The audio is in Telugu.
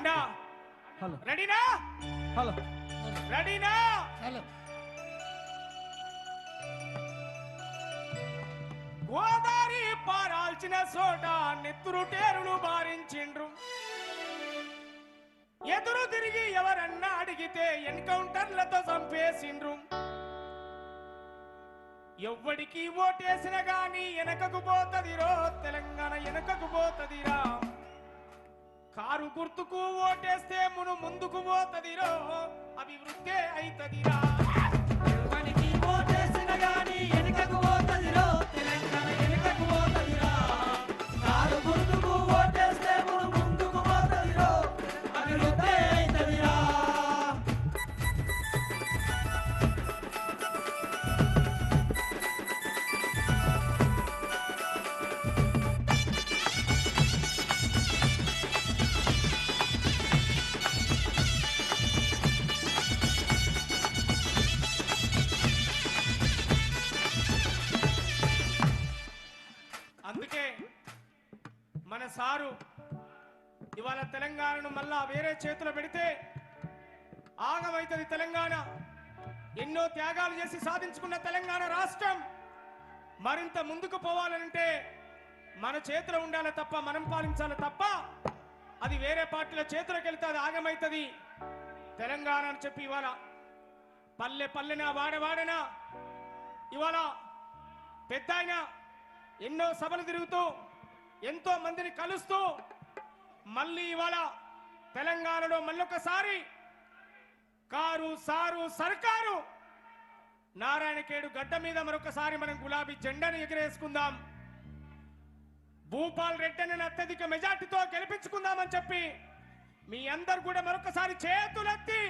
అన్నా హలో రెడీనా హలో రెడీనా హలో గోదారి పారాల్చిన చోట నెత్తురు టేరులు బారించిండ్రు. ఎదురు తిరిగి ఎవరన్నా అడిగితే ఎన్కౌంటర్లతో చంపేసిండ్రు. ఎవ్వడికి ఓటేసిన గాని వెనకకు పోతదిరో తెలంగాణ వెనకకు పోతదిరా. కారు గుర్తుకు ఓటేస్తే మును ముందుకు పోతదిరో అభివృద్ధి అయితదిరా. మన సారు ఇవాళ తెలంగాణను మళ్ళా వేరే చేతిలో పెడితే ఆగమవుతుంది తెలంగాణ. ఎన్నో త్యాగాలు చేసి సాధించుకున్న తెలంగాణ రాష్ట్రం మరింత ముందుకు పోవాలంటే మన చేతిలో ఉండాలి తప్ప మనం పాలించాలి తప్ప అది వేరే పార్టీల చేతిలోకి వెళ్తే అది ఆగమవుతుంది తెలంగాణ అని చెప్పి ఇవాళ పల్లె పల్లెనా వాడవాడనా ఇవాళ పెద్ద ఎన్నో సభలు తిరుగుతూ ఎంతో మందిని కలుస్తూ మళ్ళీ ఇవాళ తెలంగాణలో మళ్ళొకసారి కారు సారు సర్కారు నారాయణకేడు గడ్డ మీద మరొకసారి మనం గులాబీ జెండాను ఎగిరేసుకుందాం. భూపాల్ రెడ్డిని అత్యధిక మెజార్టీతో గెలిపించుకుందామని చెప్పి మీ అందరు కూడా మరొకసారి చేతులెత్తి